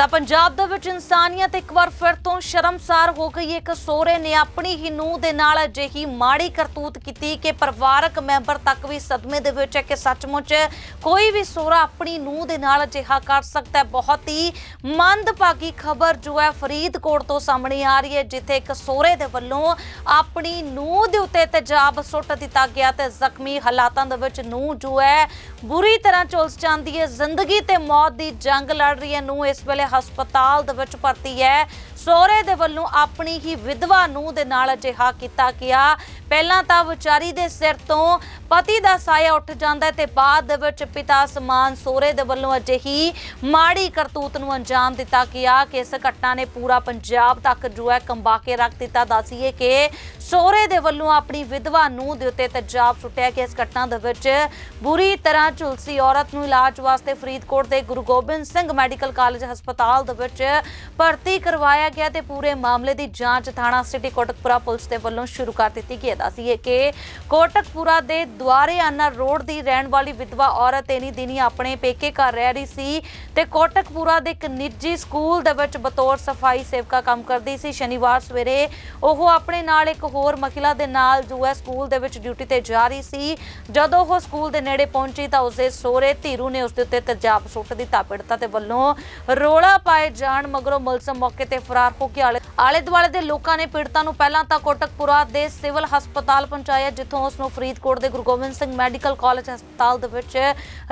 ਤਾਂ ਪੰਜਾਬ ਦੇ ਵਿੱਚ ਇਨਸਾਨੀਅਤ ਇੱਕ ਵਾਰ ਫਿਰ ਤੋਂ ਸ਼ਰਮਸਾਰ ਹੋ ਗਈ ਇੱਕ ਸੋਹਰੇ ਨੇ ਆਪਣੀ ਹੀ ਨੂੰਹ ਦੇ ਨਾਲ ਅਜਿਹੀ ਮਾੜੀ ਕਰਤੂਤ ਕੀਤੀ ਕਿ ਪਰਿਵਾਰਕ ਮੈਂਬਰ ਤੱਕ ਵੀ ਸਦਮੇ ਦੇ ਵਿੱਚ ਹੈ ਕਿ ਸੱਚਮੁੱਚ ਕੋਈ ਵੀ ਸੋਹਰਾ ਆਪਣੀ ਨੂੰਹ ਦੇ ਨਾਲ ਅਜਿਹਾ ਕਰ ਸਕਦਾ ਹੈ। ਬਹੁਤ ਹੀ ਮੰਦਭਾਗੀ ਖਬਰ ਜੋ ਹੈ ਫਰੀਦਕੋਟ ਤੋਂ ਸਾਹਮਣੇ ਆ ਰਹੀ ਹੈ, ਜਿੱਥੇ ਇੱਕ ਸੋਹਰੇ ਦੇ ਵੱਲੋਂ ਆਪਣੀ ਨੂੰਹ ਦੇ ਉੱਤੇ ਤੇਜ਼ਾਬ ਸੁੱਟ ਦਿੱਤਾ ਗਿਆ ਤੇ ਜ਼ਖਮੀ ਹਾਲਾਤਾਂ ਦੇ ਵਿੱਚ ਨੂੰਹ ਜੋ ਹੈ ਬੁਰੀ ਤਰ੍ਹਾਂ ਝੁਲਸ ਜਾਂਦੀ ਹੈ। ਜ਼ਿੰਦਗੀ ਤੇ ਮੌਤ ਦੀ ਜੰਗ ਲੜ ਰਹੀ ਹੈ। ਨੂੰਹ ਇਸ ਵੇਲੇ ਹਸਪਤਾਲ ਦੇ ਵਿੱਚ ਭਰਤੀ ਹੈ। ਸਹੁਰੇ ਦੇ ਵੱਲੋਂ ਆਪਣੀ ਹੀ ਵਿਧਵਾ ਨੂੰ ਦੇ ਨਾਲ ਅਜਿਹਾ ਕੀਤਾ ਗਿਆ। ਪਹਿਲਾਂ ਤਾਂ ਵਿਚਾਰੀ ਦੇ ਸਿਰ ਤੋਂ ਪਤੀ ਦਾ ਸਾਇਆ ਉੱਠ ਜਾਂਦਾ ਹੈ ਤੇ ਬਾਅਦ ਦੇ ਵਿੱਚ ਪਿਤਾ ਸਮਾਨ ਸਹੁਰੇ ਦੇ ਵੱਲੋਂ ਅਜਿਹੀ ਮਾੜੀ ਕਰਤੂਤ ਨੂੰ ਅੰਜਾਮ ਦਿੱਤਾ ਗਿਆ ਕਿ ਇਸ ਘਟਨਾ ਨੇ ਪੂਰਾ ਪੰਜਾਬ ਤੱਕ ਜੋ ਹੈ ਕੰਬਾ ਕੇ ਰੱਖ ਦਿੱਤਾ। ਦੱਸੀਏ ਕਿ ਸਹੁਰੇ ਦੇ ਵੱਲੋਂ ਆਪਣੀ ਵਿਧਵਾ ਨੂੰ ਦੇ ਉੱਤੇ ਤੇਜ਼ਾਬ ਸੁੱਟਿਆ ਕਿ ਇਸ ਘਟਨਾ ਦੇ ਵਿੱਚ ਬੁਰੀ ਤਰ੍ਹਾਂ ਝੁਲਸੀ ਔਰਤ ਨੂੰ ਇਲਾਜ ਵਾਸਤੇ ਫਰੀਦਕੋਟ ਦੇ ਗੁਰੂ ਗੋਬਿੰਦ ਸਿੰਘ ਮੈਡੀਕਲ ਕਾਲਜ ਹਸਪਤਾਲ ਦੇ ਵਿੱਚ ਭਰਤੀ ਕਰਵਾਇਆ ਗਿਆ ਤੇ ਪੂਰੇ ਮਾਮਲੇ ਦੀ ਜਾਂਚ ਥਾਣਾ ਸਿਟੀ ਕੋਟਕਪੁਰਾ ਪੁਲਿਸ ਦੇ ਵੱਲੋਂ ਸ਼ੁਰੂ ਕਰ ਦਿੱਤੀ ਗਈ ਹੈ। ਦੱਸੀਏ ਕਿ ਕੋਟਕਪੁਰਾ ਦੇ ਦੁਆਰੇਆਨਾ ਰੋਡ ਦੀ ਰਹਿਣ ਵਾਲੀ ਵਿਧਵਾ ਔਰਤ ਇਨੀ ਦਿਨੀ ਆਪਣੇ ਪੇਕੇ ਘਰ ਰਹਿ ਰਹੀ ਸੀ ਤੇ ਕੋਟਕਪੁਰਾ ਦੇ ਇੱਕ ਨਿੱਜੀ ਸਕੂਲ ਦੇ ਵਿੱਚ ਬਤੌਰ ਸਫ਼ਾਈ ਸੇਵਕਾ ਕੰਮ ਕਰਦੀ ਸੀ। ਸ਼ਨੀਵਾਰ ਸਵੇਰੇ ਉਹ ਆਪਣੇ ਨਾਲ ਇੱਕ ਹੋਰ ਮਹਿਲਾ ਦੇ ਨਾਲ ਜੋ ਹੈ ਸਕੂਲ ਦੇ ਵਿੱਚ ਡਿਊਟੀ ਤੇ ਜਾ ਰਹੀ ਸੀ। ਜਦੋਂ ਉਹ ਸਕੂਲ ਦੇ ਨੇੜੇ ਪਹੁੰਚੀ ਤਾਂ ਉਸਦੇ ਸਹੁਰੇ ਧੀਰੂ ਨੇ ਉਸ ਦੇ ਉੱਤੇ ਤੇਜ਼ਾਬ ਸੁੱਟ ਦਿੱਤਾ। ਪੀੜਤਾ ਤੇ ਵੱਲੋਂ ਰੋਲਾ ਪਾਏ ਜਾਣ ਮਗਰੋਂ ਮੁਲਜ਼ਮ ਮੌਕੇ ਤੇ ਫਰਾਰ ਹੋ ਕੇ ਆਲੇ ਦੁਆਲੇ ਦੇ ਲੋਕਾਂ ਨੇ ਪੀੜਤਾਂ ਨੂੰ ਪਹਿਲਾਂ ਤਾਂ ਕੋਟਕਪੁਰਾ ਦੇ ਸਿਵਲ ਹਸਪਤਾਲ ਪਹੁੰਚਾਇਆ, ਜਿੱਥੋਂ ਉਸ ਨੂੰ ਫਰੀਦਕੋਟ ਦੇ ਗੁਰੂ ਗੋਬਿੰਦ ਸਿੰਘ ਮੈਡੀਕਲ ਕਾਲਜ ਹਸਪਤਾਲ ਦੇ ਵਿੱਚ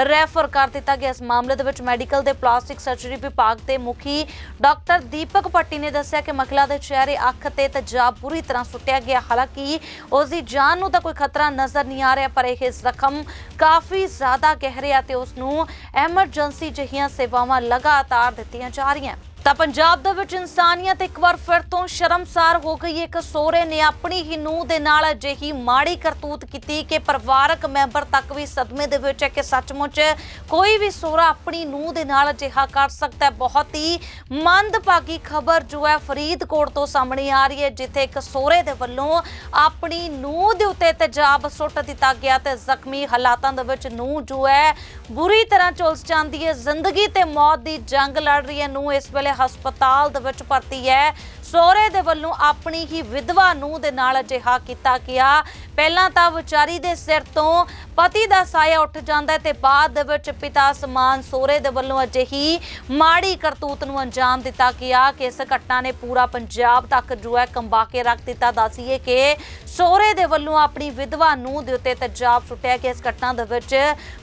ਰੈਫਰ ਕਰ ਦਿੱਤਾ ਗਿਆ। ਇਸ ਮਾਮਲੇ ਦੇ ਵਿੱਚ ਮੈਡੀਕਲ ਦੇ ਪਲਾਸਟਿਕ ਸਰਜਰੀ ਵਿਭਾਗ ਦੇ ਮੁਖੀ ਡਾਕਟਰ ਦੀਪਕ ਭੱਟੀ ਨੇ ਦੱਸਿਆ ਕਿ ਮਹਿਲਾ ਦੇ ਚਿਹਰੇ ਅੱਖ ਤੇ ਤੇਜ਼ਾਬ ਬੁਰੀ ਤਰ੍ਹਾਂ ਸੁੱਟਿਆ ਗਿਆ। ਹਾਲਾਂਕਿ ਉਸ ਦੀ ਜਾਨ ਨੂੰ ਤਾਂ ਕੋਈ ਖਤਰਾ ਨਜ਼ਰ ਨਹੀਂ ਆ ਰਿਹਾ, ਪਰ ਇਹ ਜ਼ਖਮ ਕਾਫੀ ਜ਼ਿਆਦਾ ਗਹਿਰੇ ਆ ਤੇ ਉਸ ਨੂੰ ਐਮਰਜੈਂਸੀ ਜਿਹੀਆਂ ਸੇਵਾਵਾਂ ਲਗਾਤਾਰ ਦਿੱਤੀਆਂ ਜਾ ਰਹੀਆਂ ਤਾਂ ਪੰਜਾਬ ਦੇ ਵਿੱਚ ਇਨਸਾਨੀਅਤ ਇੱਕ ਵਾਰ ਫਿਰ ਤੋਂ ਸ਼ਰਮਸਾਰ ਹੋ ਗਈ ਇੱਕ ਸੋਹਰੇ ਨੇ ਆਪਣੀ ਹੀ ਨੂੰਹ ਦੇ ਨਾਲ ਅਜਿਹੀ ਮਾੜੀ ਕਰਤੂਤ ਕੀਤੀ ਕਿ ਪਰਿਵਾਰਕ ਮੈਂਬਰ ਤੱਕ ਵੀ ਸਦਮੇ ਦੇ ਵਿੱਚ ਹੈ ਕਿ ਸੱਚਮੁੱਚ ਕੋਈ ਵੀ ਸੋਹਰਾ ਆਪਣੀ ਨੂੰਹ ਦੇ ਨਾਲ ਅਜਿਹਾ ਕਰ ਸਕਦਾ ਹੈ। ਬਹੁਤ ਹੀ ਮੰਦਭਾਗੀ ਖਬਰ ਜੋ ਹੈ ਫਰੀਦਕੋਟ ਤੋਂ ਸਾਹਮਣੇ ਆ ਰਹੀ ਹੈ, ਜਿੱਥੇ ਇੱਕ ਸੋਹਰੇ ਦੇ ਵੱਲੋਂ ਆਪਣੀ ਨੂੰਹ ਦੇ ਉੱਤੇ ਤੇਜ਼ਾਬ ਸੁੱਟ ਦਿੱਤਾ ਗਿਆ ਤੇ ਜ਼ਖਮੀ ਹਾਲਾਤਾਂ ਦੇ ਵਿੱਚ ਨੂੰਹ ਜੋ ਹੈ ਬੁਰੀ ਤਰ੍ਹਾਂ ਝੁਲਸ ਜਾਂਦੀ ਹੈ। ਜ਼ਿੰਦਗੀ ਤੇ ਮੌਤ ਦੀ ਜੰਗ ਲੜ ਰਹੀ ਹੈ। ਨੂੰਹ ਇਸ ਵੇਲੇ ਹਸਪਤਾਲ ਦੇ ਵਿੱਚ ਭਰਤੀ ਹੈ। ਸਹੁਰੇ ਦੇ ਵੱਲੋਂ ਆਪਣੀ ਹੀ ਵਿਧਵਾ ਨੂੰ ਦੇ ਨਾਲ ਅਜਿਹਾ ਕੀਤਾ ਗਿਆ। ਪਹਿਲਾਂ ਤਾਂ ਵਿਚਾਰੀ ਦੇ ਸਿਰ ਤੋਂ ਪਤੀ ਦਾ ਸਾਇਆ ਉੱਠ ਜਾਂਦਾ ਹੈ ਤੇ ਬਾਅਦ ਦੇ ਵਿੱਚ ਪਿਤਾ ਸਮਾਨ ਸਹੁਰੇ ਦੇ ਵੱਲੋਂ ਅਜਿਹੀ ਮਾੜੀ ਕਰਤੂਤ ਨੂੰ ਅੰਜਾਮ ਦਿੱਤਾ ਗਿਆ ਕਿ ਇਸ ਘਟਨਾ ਨੇ ਪੂਰਾ ਪੰਜਾਬ ਤੱਕ ਜੋ ਹੈ ਕੰਬਾ ਕੇ ਰੱਖ ਦਿੱਤਾ। ਦੱਸੀਏ ਕਿ ਸਹੁਰੇ ਦੇ ਵੱਲੋਂ ਆਪਣੀ ਵਿਧਵਾ ਨੂੰ ਦੇ ਉੱਤੇ ਤੇਜ਼ਾਬ ਸੁੱਟਿਆ ਕਿ ਇਸ ਘਟਨਾ ਦੇ ਵਿੱਚ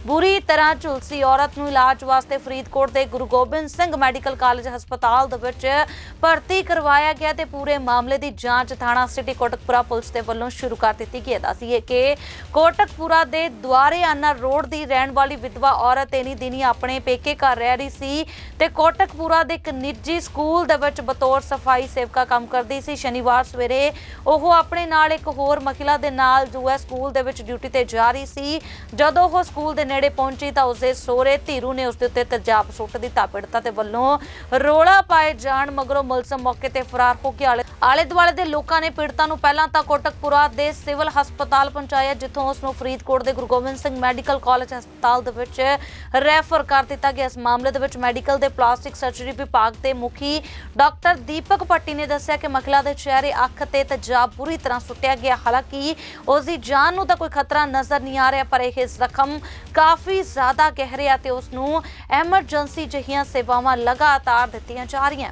ਬੁਰੀ ਤਰ੍ਹਾਂ ਝੁਲਸੀ ਔਰਤ ਨੂੰ ਇਲਾਜ ਵਾਸਤੇ ਫਰੀਦਕੋਟ ਦੇ ਗੁਰੂ ਗੋਬਿੰਦ ਸਿੰਘ ਮੈਡੀਕਲ ਕਾਲਜ ਹਸਪਤਾਲ ਦੇ ਵਿੱਚ ਭਰਤੀ ਕਰਵਾਇਆ ਗਿਆ ਤੇ ਪੂਰੇ ਮਾਮਲੇ ਦੀ ਜਾਂਚ ਥਾਣਾ ਸਿਟੀ ਕੋਟਕਪੁਰਾ ਪੁਲਿਸ ਦੇ ਵੱਲੋਂ ਸ਼ੁਰੂ ਕਰ ਦਿੱਤੀ ਗਈ ਹੈ। ਦੱਸੀਏ ਕਿ ਕੋਟਕਪੁਰਾ ਦੇ ਦੁਆਰੇ ਆਨਾ ਰੋਡ ਦੀ ਰਹਿਣ ਵਾਲੀ ਵਿਧਵਾ ਔਰਤ ਇਨੀ ਦਿਨੀ ਆਪਣੇ ਪੇਕੇ ਘਰ ਰਹਿ ਰਹੀ ਸੀ ਤੇ ਕੋਟਕਪੁਰਾ ਦੇ ਇੱਕ ਨਿੱਜੀ ਸਕੂਲ ਦੇ ਵਿੱਚ ਬਤੌਰ ਸਫ਼ਾਈ ਸੇਵਕਾ ਕੰਮ ਕਰਦੀ ਸੀ। ਸ਼ਨੀਵਾਰ ਸਵੇਰੇ ਉਹ ਆਪਣੇ ਨਾਲ ਇੱਕ ਹੋਰ ਮਹਿਲਾ ਦੇ ਨਾਲ ਜੋ ਹੈ ਸਕੂਲ ਦੇ ਵਿੱਚ ਡਿਊਟੀ ਤੇ ਜਾ ਰਹੀ ਸੀ। ਜਦੋਂ ਉਹ ਸਕੂਲ ਦੇ ਨੇੜੇ ਪਹੁੰਚੀ ਤਾਂ ਉਸਦੇ ਸੋਹਰੇ ਧੀਰੂ ਨੇ ਉਸ ਦੇ ਉੱਤੇ ਤੇਜ਼ਾਬ ਸੁੱਟ ਦਿੱਤਾ। ਪੀੜਤਾ ਦੇ ਵੱਲੋਂ ਰੋਲਾ ਪਾਏ ਜਾਣ ਮਗਰੋਂ ਮੁਲਜ਼ਮ ਮੌਕੇ ਤੇ ਫਰਾਰ ਹੋ ਕੇ ਆਲੇ ਆਲੇ ਦੁਆਲੇ ਦੇ ਲੋਕਾਂ ਨੇ ਪੀੜਤਾ ਨੂੰ ਪਹਿਲਾਂ ਤਾਂ ਕੋਟਕਪੁਰਾ ਦੇ ਸਿਵਲ ਹਸਪਤਾਲ ਪਹੁੰਚਾਇਆ, ਜਿੱਥੋਂ ਉਸ ਨੂੰ ਫਰੀਦਕੋਟ ਦੇ ਗੁਰੂ ਗੋਬਿੰਦ ਸਿੰਘ ਮੈਡੀਕਲ ਕਾਲਜ ਹਸਪਤਾਲ ਦੇ ਵਿੱਚ ਰੈਫਰ ਕਰ ਦਿੱਤਾ ਗਿਆ। ਇਸ ਮਾਮਲੇ ਦੇ ਵਿੱਚ ਮੈਡੀਕਲ ਦੇ ਪਲਾਸਟਿਕ ਸਰਜਰੀ ਵਿਭਾਗ ਦੇ ਮੁਖੀ ਡਾਕਟਰ ਦੀਪਕ ਭੱਟੀ ਨੇ ਦੱਸਿਆ ਕਿ ਮਹਿਲਾ ਦੇ ਚਿਹਰੇ ਅੱਖ ਤੇ ਤੇਜ਼ਾਬ ਬੁਰੀ ਤਰ੍ਹਾਂ ਸੁੱਟਿਆ ਗਿਆ। ਹਾਲਾਂਕਿ ਉਸ ਦੀ ਜਾਨ ਨੂੰ ਤਾਂ ਕੋਈ ਖਤਰਾ ਨਜ਼ਰ ਨਹੀਂ ਆ ਰਿਹਾ, ਪਰ ਇਹ ਜ਼ਖਮ ਕਾਫੀ ਜ਼ਿਆਦਾ ਗਹਿਰੇ ਆ ਤੇ ਉਸ ਨੂੰ ਐਮਰਜੈਂਸੀ ਜਿਹੀਆਂ ਸੇਵਾਵਾਂ ਲਗਾਤਾਰ ਦਿੱਤੀਆਂ ਜਾ ਰਹੀਆਂ।